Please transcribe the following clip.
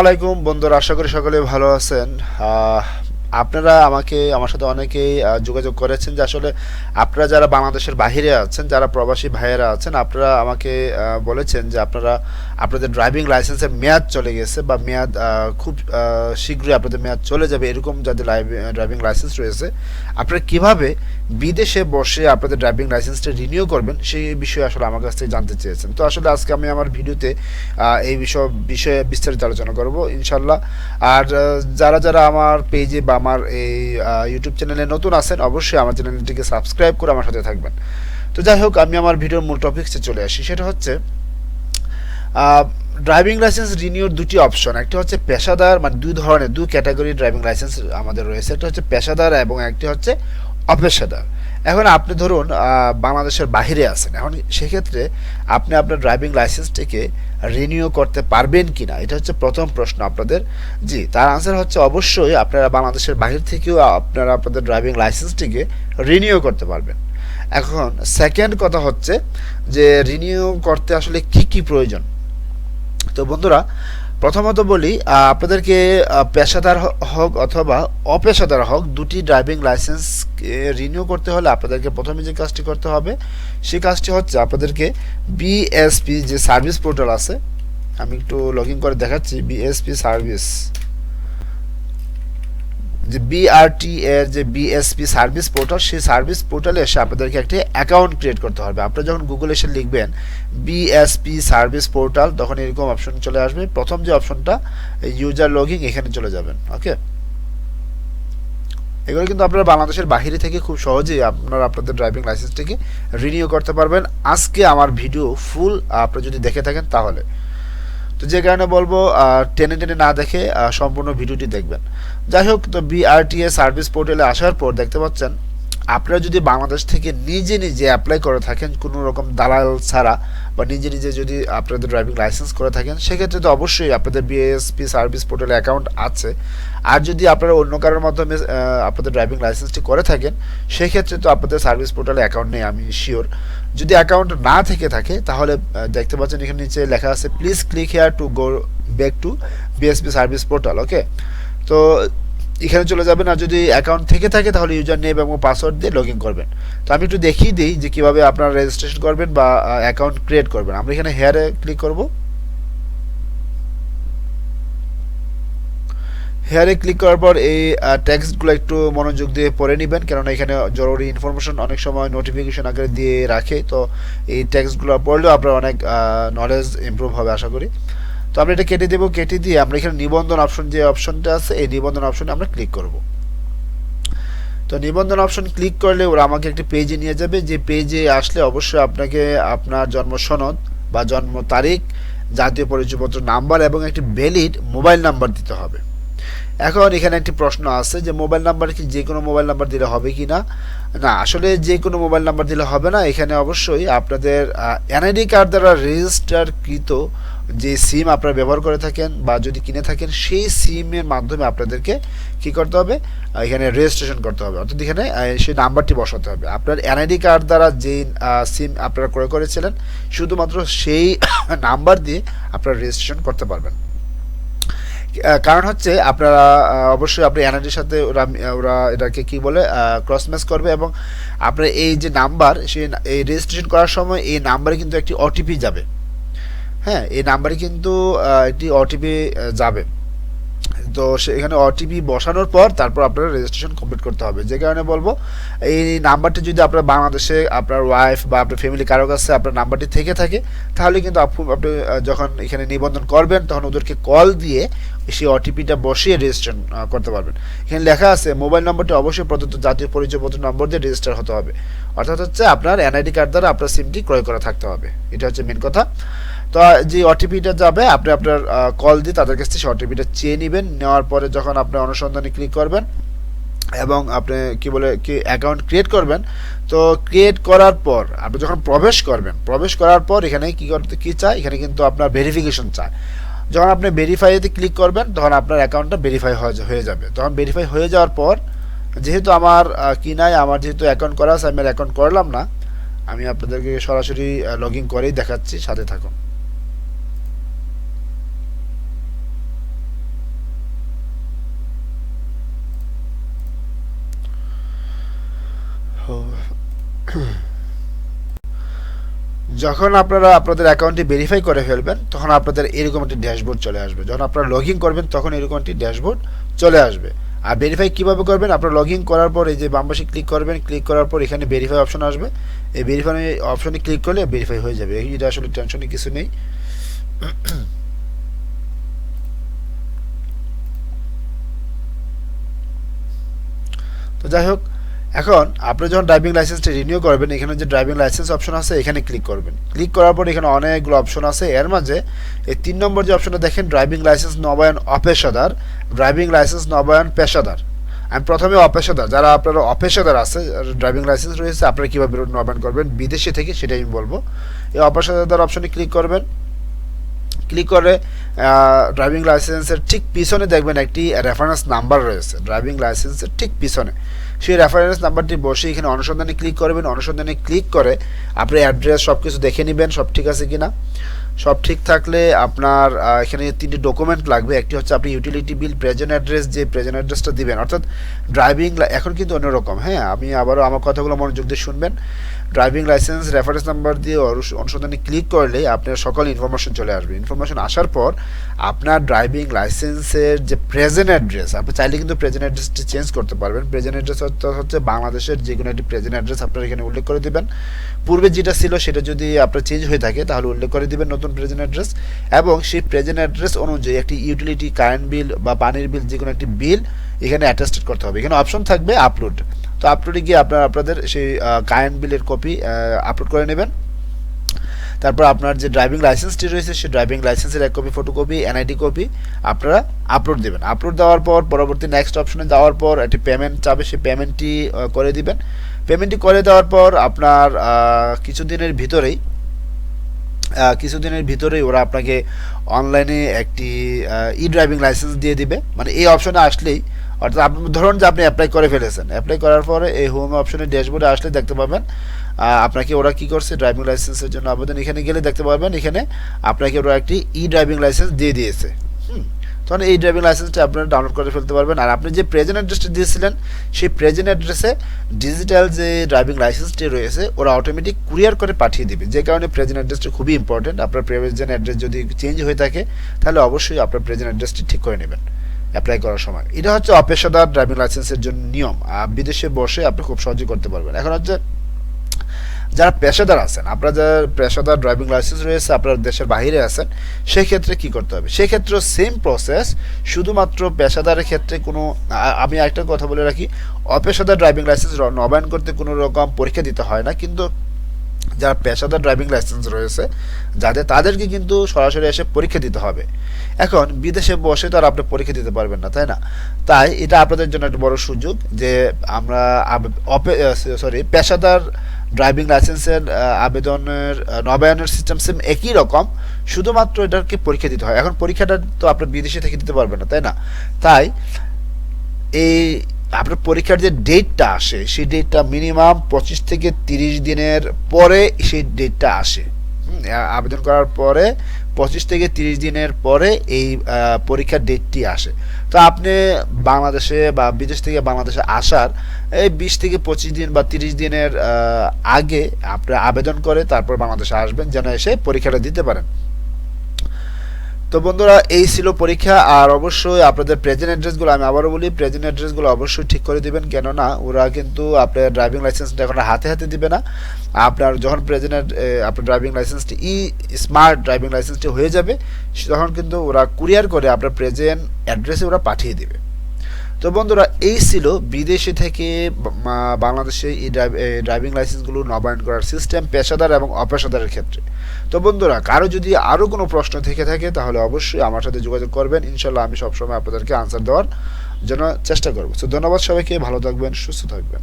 আলাইকুম বন্ধুরা, আশা করি সকলে ভালো আছেন। আপনারা আমাকে, আমার সাথে অনেকেই যোগাযোগ করেছেন যে আসলে আপনারা যারা বাংলাদেশের বাহিরে আছেন, যারা প্রবাসী ভাইয়েরা আছেন, আপনারা আমাকে বলেছেন যে আপনারা আপনাদের ড্রাইভিং লাইসেন্সের মেয়াদ চলে গেছে বা মেয়াদ খুব শীঘ্রই আপনাদের মেয়াদ চলে যাবে, এরকম যাদের ড্রাইভিং লাইসেন্স রয়েছে। আপনারা কীভাবে বিদেশে বসে আপনাদের ড্রাইভিং লাইসেন্সটা রিনিউ করবেন, সেই বিষয়ে আসলে আমার কাছ থেকে জানতে চেয়েছেন। তো আসলে আজকে আমি আমার ভিডিওতে এই বিষয়, বিষয়ে বিস্তারিত আলোচনা করব ইনশাল্লাহ আর যারা যারা আমার পেজে বা আমার এই ইউটিউব চ্যানেলে নতুন আছেন, অবশ্যই আমার চ্যানেলটিকে সাবস্ক্রাইব করে আমার সাথে থাকবেন। তো যাই হোক, আমি আমার ভিডিওর মূল টপিক্সে চলে আসি। সেটা হচ্ছে ড্রাইভিং লাইসেন্স রিনিউর দুটি অপশন একটি হচ্ছে পেশাদার মানে দুই ধরনের দু ক্যাটাগরি ড্রাইভিং লাইসেন্স আমাদের রয়েছে। একটা হচ্ছে পেশাদার এবং একটি হচ্ছে অপেশাদার। এখন আপনি ধরুন বাংলাদেশের বাইরে আছেন। এখন সেক্ষেত্রে আপনি আপনার ড্রাইভিং লাইসেন্সটিকে রিনিউ করতে পারবেন কি না এটা হচ্ছে প্রথম প্রশ্ন আপনাদের। জি, তার আনসার হচ্ছে অবশ্যই আপনারা বাংলাদেশের বাইরে থেকেও আপনারা আপনাদের ড্রাইভিং লাইসেন্সটিকে রিনিউ করতে পারবেন। এখন সেকেন্ড কথা হচ্ছে যে রিনিউ করতে আসলে কি কি প্রয়োজন? তো বন্ধুরা, প্রথমত বলি আপনাদেরকে পেশাদার হোক অথবা অপেশাদার হোক, দুটি ড্রাইভিং লাইসেন্স রিনিউ করতে হলে আপনাদেরকে প্রথমে যে কাজটি করতে হবে, সেই কাজটি হচ্ছে আপনাদেরকে বিএসপি যে সার্ভিস পোর্টাল আছে, আমি একটু লগ করে দেখাচ্ছি বিএসপি সার্ভিস যে বিআরটি এর যে বিএসপি সার্ভিস পোর্টাল সেই সার্ভিস পোর্টালে এসে আপনাদেরকে একটি অ্যাকাউন্ট ক্রিয়েট করতে হবে। আপনারা যখন গুগলে এসে লিখবেন বিএসপি সার্ভিস পোর্টাল তখন এরকম অপশন চলে আসবে। প্রথম যে অপশনটা ইউজার লগিং এখানে চলে যাবেন ওকে এগুলো কিন্তু আপনারা বাংলাদেশের বাইরে থেকে খুব সহজেই আপনারা আপনাদের ড্রাইভিং লাইসেন্সটিকে রিনিউ করতে পারবেন। আজকে আমার ভিডিও ফুল আপনারা যদি দেখে থাকেন তাহলে। তো যে কারণে বলব টেনে টেনে না দেখে সম্পূর্ণ ভিডিওটি দেখবেন। যাই হোক, তো বিআরটিএ সার্ভিস পোর্টালে আসার পর দেখতে পাচ্ছেন, আপনারা যদি বাংলাদেশ থেকে নিজে নিজে অ্যাপ্লাই করে থাকেন কোনো রকম দালাল ছাড়া বা নিজে নিজে যদি আপনাদের ড্রাইভিং লাইসেন্স করে থাকেন, সেক্ষেত্রে তো অবশ্যই আপনাদের বিএসপি সার্ভিস পোর্টালে অ্যাকাউন্ট আছে। আর যদি আপনারা অন্য কারোর মাধ্যমে আপনাদের ড্রাইভিং লাইসেন্সটি করে থাকেন, সেক্ষেত্রে তো আপনাদের সার্ভিস পোর্টালে অ্যাকাউন্ট নেই, আমি শিওর যদি অ্যাকাউন্ট না থেকে থাকে, তাহলে দেখতে পাচ্ছেন এখানে নিচে লেখা আছে please click here to go back to BSP service portal okay তো এখানে চলে যাবেন আর যদি অ্যাকাউন্ট থেকে থাকে তাহলে ইউজার নেম এবং পাসওয়ার্ড দিয়ে লগ করবেন। তো আমি একটু দেখিয়ে দিই যে কীভাবে আপনারা রেজিস্ট্রেশন করবেন বা অ্যাকাউন্ট ক্রিয়েট করবেন। আমরা এখানে হেয়ারে ক্লিক করব। হেয়ারে ক্লিক করার পর এই ট্যাক্সগুলো একটু মনোযোগ দিয়ে পড়ে নেবেন। কেননা এখানে জরুরি ইনফরমেশন অনেক সময় নোটিফিকেশন আকারে দিয়ে রাখে। তো এই ট্যাক্সগুলো পড়লেও আপনার অনেক নলেজ ইমপ্রুভ হবে আশা করি। তো আমরা এটা কেটে দেবো, কেটে দিয়ে আমরা এখানে নিবন্ধন অপশন যে অপশনটা আছে, এই নিবন্ধন অপশনে আমরা ক্লিক করব। তো নিবন্ধন অপশন ক্লিক করলে ওরা আমাকে একটি পেজে নিয়ে যাবে। যে পেজে আসলে অবশ্যই আপনাকে আপনার জন্ম সনদ বা জন্ম তারিখ, জাতীয় পরিচয়পত্র নাম্বার এবং একটি ভ্যালিড মোবাইল নাম্বার দিতে হবে। এখন এখানে একটি প্রশ্ন আছে যে মোবাইল নাম্বার কি যে কোনো মোবাইল নাম্বার দিলে হবে কি না? না, আসলে যে কোনো মোবাইল নাম্বার দিলে হবে না। এখানে অবশ্যই আপনাদের এনআইডি কার্ড দ্বারা রেজিস্টারকৃত যে সিম আপনারা ব্যবহার করে থাকেন বা যদি কিনে থাকেন, সেই সিমের মাধ্যমে আপনাদেরকে কি করতে হবে? এখানে রেজিস্ট্রেশন করতে হবে। অর্থাৎ এখানে সেই নাম্বারটি বসাতে হবে। আপনার এনআইডি কার্ড দ্বারা যে সিম আপনারা ক্রয় করেছিলেন, শুধুমাত্র সেই নাম্বার দিয়ে আপনারা রেজিস্ট্রেশন করতে পারবেন। কারণ হচ্ছে আপনারা অবশ্যই আপনি এনআইডির সাথে ওরা ওরা এটাকে কি বলে ক্রস ম্যাচ করবে এবং আপনার এই যে নাম্বার সেই, এই রেজিস্ট্রেশন করার সময় এই নাম্বারে কিন্তু একটি ওটিপি যাবে। হ্যাঁ এই নাম্বারে কিন্তু একটি ওটিপি যাবে। তো সেখানে ওটিপি বসানোর পর তারপর আপনার রেজিস্ট্রেশন কমপ্লিট করতে হবে। যে কারণে বলব, এই নাম্বারটি যদি আপনার বাংলাদেশে আপনার ওয়াইফ বা আপনার ফ্যামিলি কারও কাছে আপনার নাম্বারটি থেকে থাকে, তাহলে কিন্তু আপু- আপনি যখন এখানে নিবন্ধন করবেন, তখন ওদেরকে কল দিয়ে সেই ওটিপিটা বসিয়ে রেজিস্ট্রেশন করতে পারবেন। এখানে লেখা আছে, মোবাইল নম্বরটি অবশ্যই প্রদত্ত জাতীয় পরিচয়পত্র নম্বর দিয়ে রেজিস্টার হতে হবে। অর্থাৎ হচ্ছে আপনার এনআইডি কার্ড দ্বারা আপনার সিমটি ক্রয় করা থাকতে হবে। এটা হচ্ছে মেন কথা। তো যে ওটিপিটা যাবে, আপনি আপনার কল দিয়ে তাদের কাছ থেকে সেই ওটিপিটা চেয়ে নেবেন, নেওয়ার পরে যখন আপনি অনুসন্ধানে ক্লিক করবেন এবং আপনি কি বলে, কি অ্যাকাউন্ট ক্রিয়েট করবেন, তো ক্রিয়েট করার পর, আপনি যখন প্রবেশ করবেন, প্রবেশ করার পর এখানে কি করতে, কি চায়? এখানে কিন্তু আপনার ভেরিফিকেশন চায়। যখন আপনি ভেরিফাইতে ক্লিক করবেন, তখন আপনার অ্যাকাউন্টটা ভেরিফাই হয়ে যাবে। তখন ভেরিফাই হয়ে যাওয়ার পর, যেহেতু আমার কি নাই, আমার যেহেতু অ্যাকাউন্ট করা আছে, আমি অ্যাকাউন্ট করলাম না, আমি আপনাদেরকে সরাসরি লগ ইন করেই দেখাচ্ছি, সাথে থাকুন। যখন আপনারা আপনাদের অ্যাকাউন্টটি ভেরিফাই করে ফেলবেন, তখন আপনাদের এরকম একটি ড্যাশবোর্ড চলে আসবে। যখন আপনারা লগ ইন করবেন, তখন এরকম একটি ড্যাশবোর্ড চলে আসবে। আর ভেরিফাই কীভাবে করবেন? আপনারা লগ ইন করার পর এই যে বামবাসে ক্লিক করবেন ক্লিক করার পর এখানে ভেরিফাই অপশন আসবে। এই ভেরিফাই অপশনে ক্লিক করলে ভেরিফাই হয়ে যাবে। এটা আসলে টেনশনে কিছু নেই। তো যাই হোক এখন আপনি যখন ড্রাইভিং লাইসেন্সটা রিনিউ করবেন, এখানে যে ড্রাইভিং লাইসেন্স অপশন আছে, এখানে ক্লিক করবেন। ক্লিক করার পর এখানে অনেকগুলো অপশন আছে। এর মাঝে এই তিন নম্বর যে অপশনটা দেখেন ড্রাইভিং লাইসেন্স নবায়ন অপেশাদার ড্রাইভিং লাইসেন্স নবায়ন পেশাদার। আমি প্রথমে অপেশাদার, যারা আপনারা অপেশাদার আছে ড্রাইভিং লাইসেন্স রয়েছে, আপনারা কীভাবে নবায়ন করবেন, বিদেশে থেকে সেটাই আমি বলব। এই অপেশাদার অপশনে ক্লিক করবেন। ক্লিক করে ড্রাইভিং লাইসেন্সের ঠিক পিছনে দেখবেন একটি রেফারেন্স নাম্বার রয়েছে ড্রাইভিং লাইসেন্সের ঠিক পিছনে। সেই রেফারেন্স নাম্বারটি বসে এখানে অনুসন্ধানে ক্লিক করবেন, অনুসন্ধানে ক্লিক করে আপনি অ্যাড্রেস সব কিছু দেখে নেবেন, সব ঠিক আছে কি না সব ঠিক থাকলে আপনার এখানে তিনটি ডকুমেন্ট লাগবে, একটি হচ্ছে আপনি ইউটিলিটি বিল প্রেজেন্ট অ্যাড্রেস যে প্রেজেন্ট অ্যাড্রেসটা দিবেন, অর্থাৎ ড্রাইভিং এখন কিন্তু অন্যরকম হ্যাঁ? আমি আবারও আমার কথাগুলো মনোযোগ দিয়ে শুনবেন। ড্রাইভিং লাইসেন্স রেফারেন্স নাম্বার দিয়ে অনুসন্ধানে ক্লিক করলে আপনার সকল ইনফরমেশন চলে আসবে। ইনফরমেশন আসার পর আপনার ড্রাইভিং লাইসেন্সের যে প্রেজেন্ট অ্যাড্রেস আপনি চাইলে কিন্তু প্রেজেন্ট অ্যাড্রেসটি চেঞ্জ করতে পারবেন। প্রেজেন্ট অ্যাড্রেস হচ্ছে বাংলাদেশের যে কোনো একটি প্রেজেন্ট অ্যাড্রেস আপনার এখানে উল্লেখ করে দেবেন। পূর্বে যেটা ছিল সেটা যদি আপনার চেঞ্জ হয়ে থাকে, তাহলে উল্লেখ করে দিবেন নতুন প্রেজেন্ট অ্যাড্রেস এবং সেই প্রেজেন্ট অ্যাড্রেস অনুযায়ী একটি ইউটিলিটি কারেন্ট বিল বা পানির বিল যে কোনো একটি বিল এখানে অ্যাটাস্টেড করতে হবে। এখানে অপশন থাকবে আপলোড তো আপলোডে গিয়ে আপনারা আপনাদের সেই কারেন্ট বিলের কপি আপলোড করে নেবেন। তারপর আপনার যে ড্রাইভিং লাইসেন্সটি রয়েছে, সেই ড্রাইভিং লাইসেন্সের এক কপি ফটোকপি এনআইডি কপি আপনারা আপলোড দেবেন। আপলোড দেওয়ার পর, পরবর্তী নেক্সট অপশনে যাওয়ার পর একটি পেমেন্ট চাবে, সেই পেমেন্টটি করে দিবেন। পেমেন্টটি করে দেওয়ার পর আপনার কিছুদিনের ভিতরেই কিছুদিনের ভিতরেই ওরা আপনাকে অনলাইনে একটি ই ড্রাইভিং লাইসেন্স দিয়ে দিবে। মানে এই অপশনে আসলেই অর্থাৎ ধরুন যে আপনি অ্যাপ্লাই করে ফেলেছেন। অ্যাপ্লাই করার পরে এই হোম অপশনে ড্যাশবোর্ডে আসলে দেখতে পাবেন আপনাকে ওরা কি করছে? ড্রাইভিং লাইসেন্সের জন্য আবেদন। এখানে গেলে দেখতে পারবেন এখানে আপনাকে ওরা একটি ই ড্রাইভিং লাইসেন্স দিয়ে দিয়েছে। হুম। তখন এই ড্রাইভিং লাইসেন্সটা আপনারা ডাউনলোড করে ফেলতে পারবেন। আর আপনি যে প্রেজেন্ট অ্যাড্রেসটা দিয়েছিলেন, সেই প্রেজেন্ট অ্যাড্রেসে ডিজিটাল যে ড্রাইভিং লাইসেন্সটি রয়েছে, ওরা অটোমেটিক কুরিয়ার করে পাঠিয়ে দিবে। যে কারণে প্রেজেন্ট অ্যাড্রেসটা খুবই ইম্পর্টেন্ট আপনার প্রেজেন্ট অ্যাড্রেস যদি চেঞ্জ হয়ে থাকে, তাহলে অবশ্যই আপনার প্রেজেন্ট অ্যাড্রেসটি ঠিক করে নেবেন। অ্যাপ্লাই করার সময়। এটা হচ্ছে অপেশাদার ড্রাইভিং লাইসেন্সের জন্য নিয়ম। বিদেশে বসে আপনি খুব সহজে করতে পারবেন। এখন হচ্ছে যারা পেশাদার আছেন, আপনারা যারা পেশাদার ড্রাইভিং লাইসেন্স রয়েছে, আপনার দেশের বাহিরে আছেন সেই ক্ষেত্রে কি করতে হবে? সেক্ষেত্রে সেম প্রসেস শুধুমাত্র পেশাদারের ক্ষেত্রে কোনো আমি একটা কথা বলে রাখি, অপেশাদার ড্রাইভিং লাইসেন্স নবায়ন করতে কোনো রকম পরীক্ষা দিতে হয় না, কিন্তু যারা পেশাদার ড্রাইভিং লাইসেন্স রয়েছে, যাদের, তাদেরকে কিন্তু সরাসরি এসে পরীক্ষা দিতে হবে। এখন বিদেশে বসে তো আর আপনি পরীক্ষা দিতে পারবেন না, তাই না? তাই এটা আপনাদের জন্য একটা বড় সুযোগ যে আমরা সরি পেশাদার ড্রাইভিং লাইসেন্সের আবেদনের নবায়নের সিস্টেম সেম একই রকম, শুধুমাত্র এটাকে পরীক্ষা দিতে হয়। এখন পরীক্ষাটা তো আপনি বিদেশে থেকে দিতে পারবেন না, তাই না? তাই এই আপনার পরীক্ষার যে ডেটটা আসে, সেই ডেটটা মিনিমাম পঁচিশ থেকে তিরিশ দিনের পরে সেই ডেটটা আসে। আবেদন করার পরে পঁচিশ থেকে তিরিশ দিনের পরে এই পরীক্ষার ডেটটি আসে। তো আপনি বাংলাদেশে বা বিদেশ থেকে বাংলাদেশে আসার এই বিশ থেকে পঁচিশ দিন বা তিরিশ দিনের আগে আপনি আবেদন করে তারপর বাংলাদেশে আসবেন যেন এসে পরীক্ষাটা দিতে পারেন। তো বন্ধুরা, এই ছিল পরীক্ষা, আর অবশ্যই আপনাদের প্রেজেন্ট অ্যাড্রেসগুলো আমি আবারও বলি প্রেজেন্ট অ্যাড্রেসগুলো অবশ্যই ঠিক করে দেবেন, কেননা ওরা কিন্তু আপনার ড্রাইভিং লাইসেন্সটা এখন হাতে হাতে দিবে না। আপনার যখন প্রেজেন্ট আপনার ড্রাইভিং লাইসেন্সটি ই স্মার্ট ড্রাইভিং লাইসেন্সটি হয়ে যাবে, তখন কিন্তু ওরা কুরিয়ার করে আপনার প্রেজেন্ট অ্যাড্রেসে ওরা পাঠিয়ে দিবে। তো বন্ধুরা, এই ছিল বিদেশে থেকে বাংলাদেশে এই ড্রাইভিং লাইসেন্সগুলো নবায়ন করার সিস্টেম পেশাদার এবং অপেশাদারের ক্ষেত্রে। তো বন্ধুরা, কারও যদি আরও কোনো প্রশ্ন থেকে থাকে, তাহলে অবশ্যই আমার সাথে যোগাযোগ করবেন। ইনশাল্লাহ আমি সবসময় আপনাদেরকে আনসার দেওয়ার জন্য চেষ্টা করব। তো ধন্যবাদ সবাইকে, ভালো থাকবেন, সুস্থ থাকবেন।